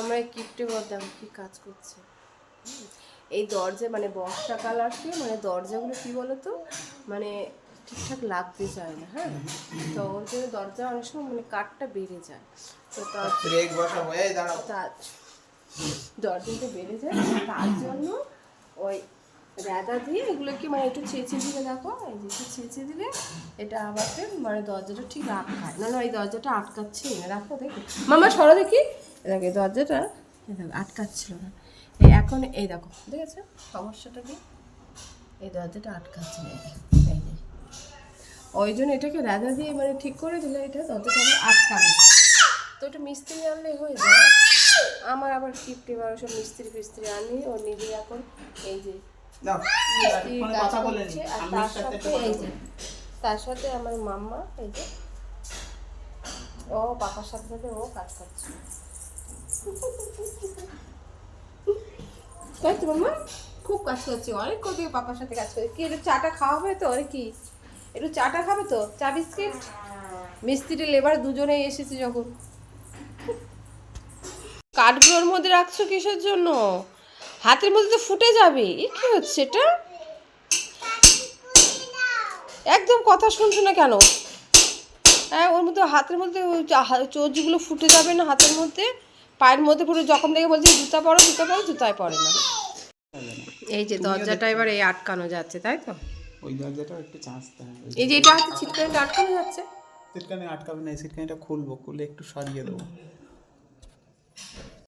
আমরা এই কিপটে বলতাম কি কাজ করছে? এই দরজা মানে বর্ষাকাল আসলে মানে দরজাগুলো কি বলতো? মানে ঠিকঠাক লাগতে চায় না হ্যাঁ? তো ওর জন্য দরজা অনেক সময় মানে কাঠটা বেড়ে যায়। তো তার দরজাটা বেড়ে যায় তার জন্য ওই র্যাদা দিয়ে এগুলোকে মানে একটু ছেঁচে দিলে দেখো এই যে একটু ছেঁচে দিলে এটা আবার মানে দরজাটা ঠিক আটকায়। না না এই দরজাটা আটকাচ্ছে না রাখো দেখি। মামা সরো দেখি। দেখো এই দরজাটা দেখো আটকাচ্ছিল না। এই এখন এই দেখো দেখেছ সমস্যাটা কি? এই দরজাটা আটকাচ্ছে না এই যে, ওই জন্য এটাকে রাজা দিয়ে মানে ঠিক করে দিলে এটা দরজাটা আবার আটকাবে। তো এটা মিস্ত্রি আনলে হয়ে যায়। আমার আবার কিপটে বা সব মিস্ত্রি ফিস্ত্রি আনি ও নিজে এখন এই যে তার সাথে সাথে একটু কথা এই যে তার সাথে আমার মাম্মা এই যে ও পাপার সাথে সাথে ও কাজ করছে। তাই তো মাম্মা খুব কাজ করছে। অনেক কত পাপার সাথে কাজ করে। কি, একটু চাটা খাওয়া হবে তো আরে কি? একটু চাটা খাবে তো? চা, বিস্কিট? মিস্ত্রি লেবার দুজনেই এসেছে যখন। কাঠগুলোর মধ্যে রাখছো কিসের জন্য? হাতের মধ্যে তো ফুটে যাবে। এ কি হচ্ছে এটা? একদম কথা শুনছো না কেন? হ্যাঁ ওর মধ্যে হাতের মধ্যে ওই চা- চর্জিগুলো ফুটে যাবে না হাতের মধ্যে? পায়ের মধ্যে পুরো যখন থেকে বলছি জুতা পরো জুতা পরো জুতায় পরে না। এই যে দরজাটা এবার এই আটকানো যাচ্ছে তাই তো? ওই দরজাটা একটু চাঁচতে হবে এই যে এটা হচ্ছে ছিটকানিটা আটকানো যাচ্ছে। ছিটকানি আটকাবে না এই ছিটকানিটা খুলবো খুলে একটু সরিয়ে দেবো।